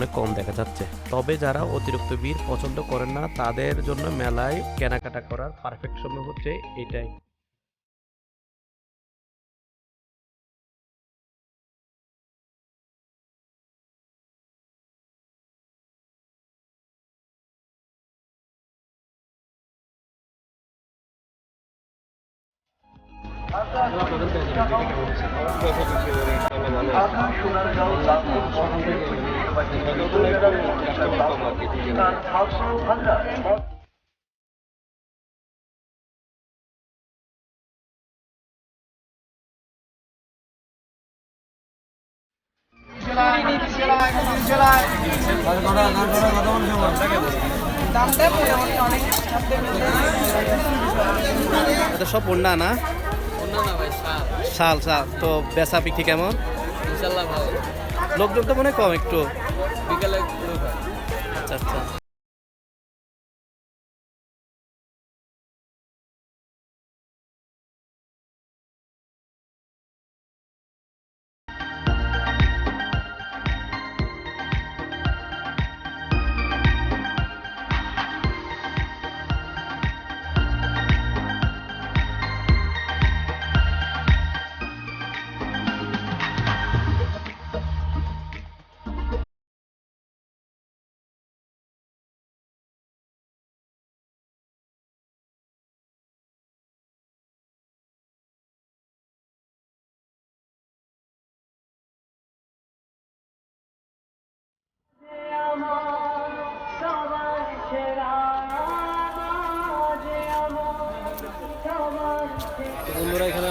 অনেক কম দেখা যাচ্ছে। তবে যারা অতিরিক্ত ভিড় পছন্দ করেন না, তাদের জন্য মেলায় কেনাকাটা করার পারফেক্ট সময় হচ্ছে এটাই। এটা সব ওন্না না? শাল। শাল শাল। তো বেচা বিক্রি কেমন? ইনশাল্লাহ ভালো। লোকজন তো মনে কম একটু। বিকালে আচ্ছা আচ্ছা।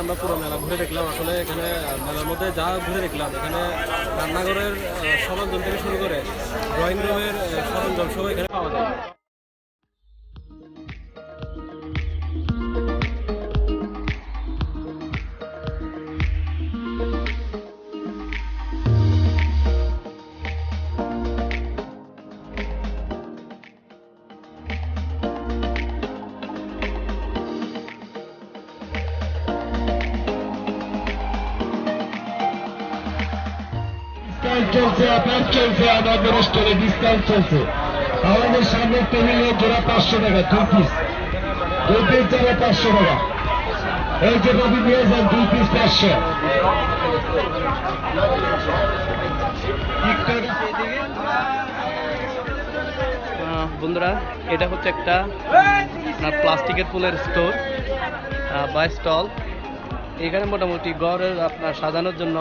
আমরা পুরো মেলা ঘুরে দেখলাম। আসলে এখানে মেলার মধ্যে যা ঘুরে দেখলাম, এখানে রান্নাঘরের সরঞ্জাম থেকে শুরু করে ড্রয়িং রুমের সরঞ্জাম সব এখানে চলছে অফার চলছে আমাদের স্টোরে ডিসকাউন্ট চলছে। আমাদের সামনে টেবিলে জোড়া পাঁচশো টাকা দুই পিস দুই পিস জোড়া পাঁচশো টাকা। এই যে নদী নিয়ে যান দুই পিস পাঁচশো। বন্ধুরা, এটা হচ্ছে একটা, আপনার প্লাস্টিকের ফুলের স্টোর বা স্টল এখানে মোটামুটি ঘরের আপনার সাজানোর জন্য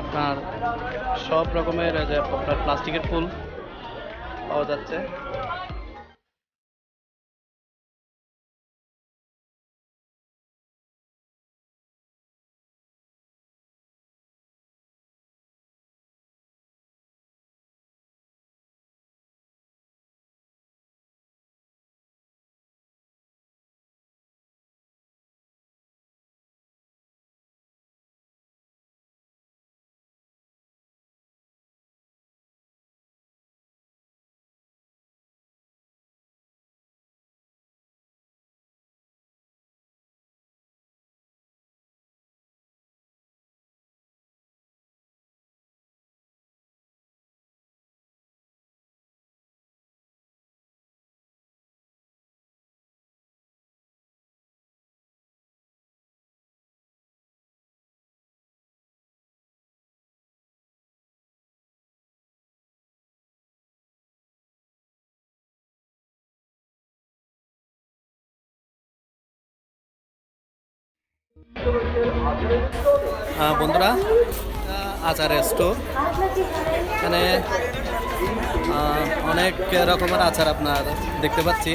আপনার সব রকমের যে আপনার প্লাস্টিকের ফুল পাওয়া যাচ্ছে। বন্ধুরা আহ, আচারের স্টোর এখানে অনেক রকমের আচার আপনার দেখতে পাচ্ছি।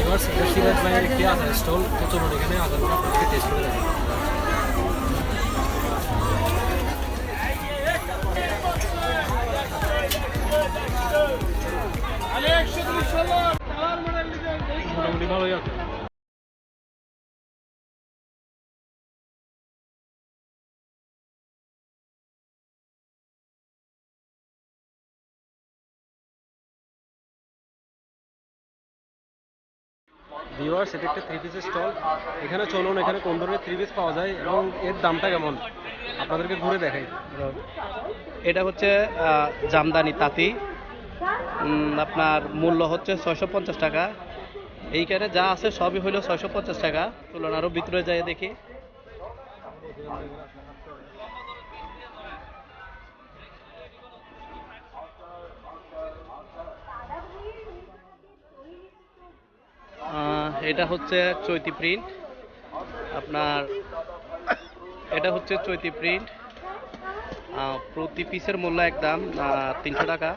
এবার সিরাজ ভাইয়ের একটি আধার স্টল তো চলুন এখানে আপনাদেরকে টেস্ট করে দেখাবো। ভিউয়ার্স এটা একটা থ্রি পিসের স্টল এখানে চলুন, এখানে কোন ধরনের থ্রি পিস পাওয়া যায় এবং এর দামটা কেমন? আপনাদেরকে ঘুরে দেখাই। এটা হচ্ছে জামদানি তাঁতি। আপনার মূল্য হচ্ছে ছয়শো পঞ্চাশ টাকা। এইখানে যা আছে সবই হলো ছয়শো পঞ্চাশ টাকা। চলুন আরও ভিতরে যাই দেখি। এটা হচ্ছে চৈতি প্রিন্ট আপনার, এটা হচ্ছে চৈতি প্রিন্ট প্রতি পিসের মূল্য একদম তিনশো টাকা।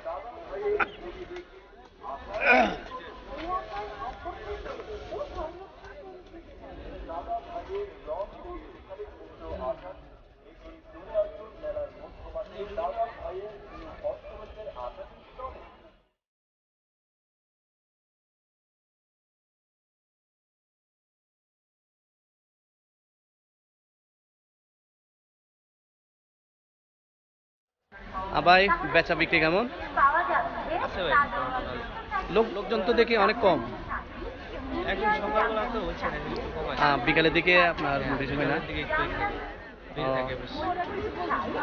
আবার বেচা বিক্রি কেমন? লোক লোকজন তো দেখি অনেক কম। আহ, বিকালের দিকে আপনার হয় না?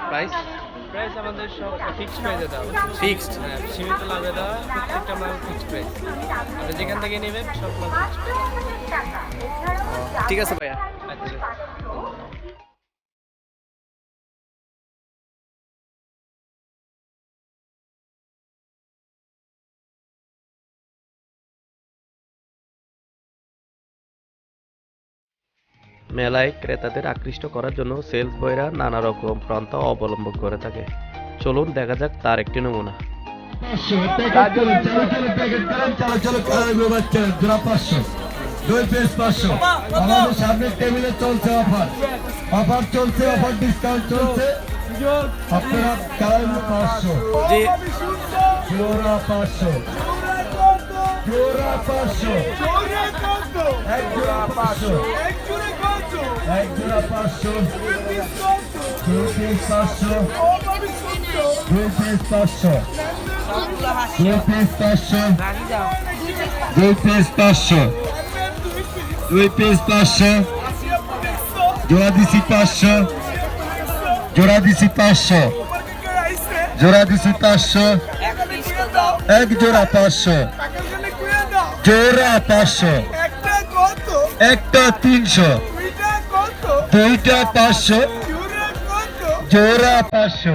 প্রাইস? প্রাইস আমাদের সব ফিক্সড প্রাইসে ফিক্সড হ্যাঁ সীমিত লাভে দেওয়া প্রত্যেকটা মাল ফিক্সড প্রাইস আপনি যেখান থেকে নেবেন সব মাল ঠিক আছে ভাইয়া। আচ্ছা। মেলায় ক্রেতাদের আকৃষ্ট করার জন্য সেলস বয়রা নানা রকম পন্থা অবলম্বন করে থাকে। চলুন দেখা যাক তার একটি নমুনা। দুই পিস পাঁচশো আমাদের সামনের টেবিলে চলছে অফার অফার চলছে অফার ডিসকাউন্ট চলছে আপনারা কালার পাঁচশো পাঁচশো। জোড়া পাঁচশো। এক জোড়া পাঁচশো। এক জোড়া পাঁচশো। দুই পাঁচশো। দুই পিস পাঁচশো। দুই পাঁচশো। দুই পিস পাঁচশো দুই পিস পাঁচশো। জোড়া দিছি পাঁচশো। জোড়া দিছি পাঁচশো। জোড়া দিছি পাঁচশো। এক জোড়া পাঁচশো। জোড়া পাঁচশো। একটা তিনশো। দুইটা পাঁচশো। জোড়া পাঁচশো।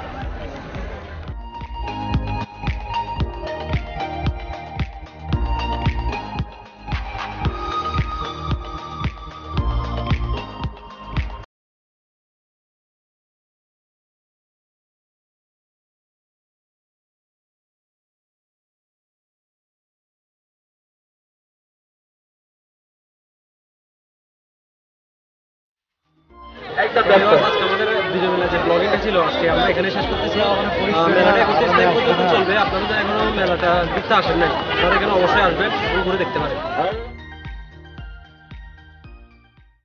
আমাদের দুজন মিলে যে ব্লগিংটা ছিল আজকে আমরা এখানে শেষ করতেছি। মেলাটা একত্রিশ তারিখ পর্যন্ত চলবে। আপনারা তো এখনও মেলাটা দেখতে আসেন নাই। আপনারা এখানে অবশ্যই আসবেন ঘুরে দেখতে পারেন।